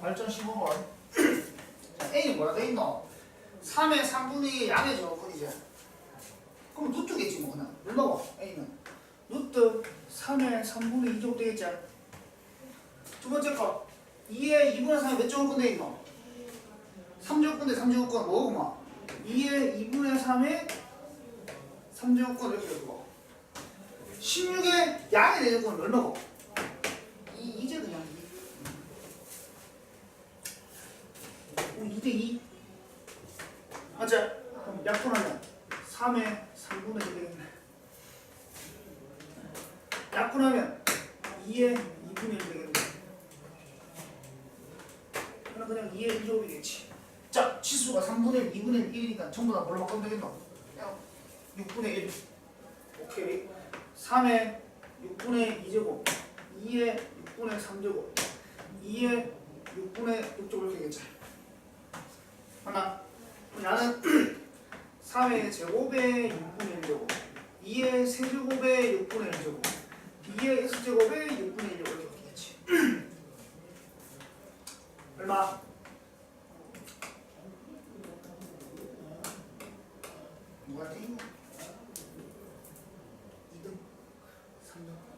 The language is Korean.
발전 15번. 자, A는 뭐라 돼 있노? 3의 3분의 2의 양의 제곱근이지. 그럼 루트겠지 뭐 그냥. 얼마고? A는. 루트 3의 3분의 2 제곱 되겠지? 두 번째 거. 2의 2분의 3의 몇 제곱근 돼 있노? 3제곱근 대 3제곱근 뭐구만? 2의 2분의 3의 3제곱근 이렇게 되고 16의 양의 대제곱은 얼마고? 이, 이제 그냥 2. 오, 2대 2. 맞지? 그럼 약분하면 3의 3분의 1 되겠네. 약분하면 2의 2분의 1 되겠네. 그럼 그냥 2의 1제곱이겠지. 자, 치수가 3분의 1, 2분의 1이니까 전부 다 뭘로 바꾸면 되겠노? 6분의 1. 오케이. 3의 6분의 2제곱, 2의 6분의 3제곱, 2의 6분의 6제곱 이렇게 되겠지. 하나. 나는 3의 제곱의 6분의 1제곱, 2의 세제곱의 6분의 1제곱, 2의 x제곱의 6분의 1 이렇게 되겠지. 얼마? 누구한테 이거? 2등? 3등? 되나?